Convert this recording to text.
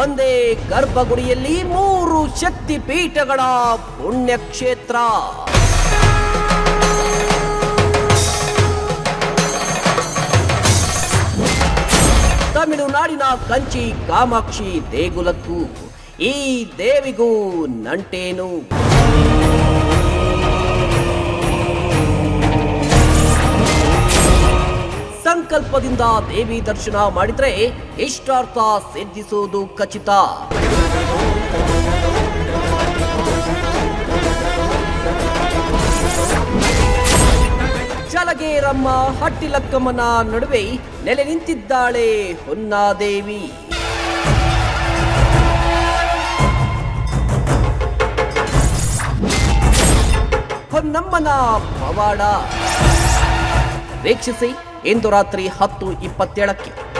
ಒಂದೇ ಗರ್ಭಗುಡಿಯಲ್ಲಿ ಮೂರು ಶಕ್ತಿ ಪೀಠಗಳ ಪುಣ್ಯಕ್ಷೇತ್ರ. ತಮಿಳುನಾಡಿನ ಕಂಚಿ ಕಾಮಾಕ್ಷಿ ದೇಗುಲಕ್ಕೂ ಈ ದೇವಿಗೂ ನಂಟೇನು. ಸಂಕಲ್ಪದಿಂದ ದೇವಿ ದರ್ಶನ ಮಾಡಿದ್ರೆ ಇಷ್ಟಾರ್ಥ ಸಿದ್ಧಿಸುವುದು ಖಚಿತ. ಚಲಗೇರಮ್ಮ ಹಟ್ಟಿಲಕ್ಕಮ್ಮನ ನಡುವೆ ನೆಲೆ ನಿಂತಿದ್ದಾಳೆ ಹೊನ್ನಾದೇವಿ. ಹೊನ್ನಮ್ಮನ ಪವಾಡ. ವೀಕ್ಷಿಸಿ. ಇಂದು ರಾತ್ರಿ ಹತ್ತು ಇಪ್ಪತ್ತೇಳಕ್ಕೆ.